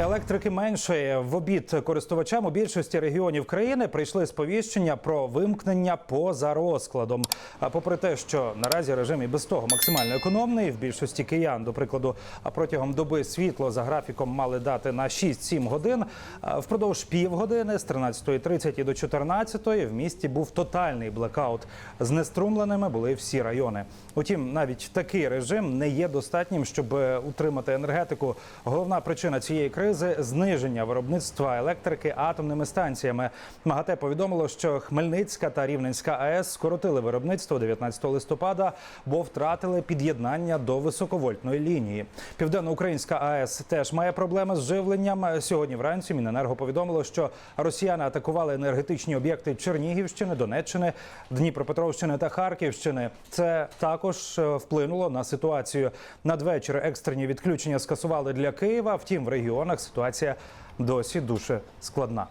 Електрики меншає в обід користувачам у більшості регіонів країни прийшли сповіщення про вимкнення поза розкладом. А попри те, що наразі режим і без того максимально економний, в більшості киян, до прикладу, а протягом доби світло за графіком мали дати на 6-7 годин. Впродовж півгодини з 13.30 до 14.00 в місті був тотальний блекаут. Знеструмленими були всі райони. Утім, навіть такий режим не є достатнім, щоб е, утримати енергетику. Головна причина цієї кризи зниження виробництва електрики атомними станціями. МАГАТЕ повідомило, що Хмельницька та Рівненська АЕС скоротили виробництво 19 листопада, бо втратили під'єднання до високовольтної лінії. Південноукраїнська АЕС теж має проблеми з живленням. Сьогодні вранці Міненерго повідомило, що росіяни атакували енергетичні об'єкти Чернігівщини, Донеччини, Дніпропетровщини та Харківщини. Це також е, вплинуло на ситуацію. Надвечір екстрені відключення скасували для Києва. Втім, в регіонах ситуація досі дуже складна.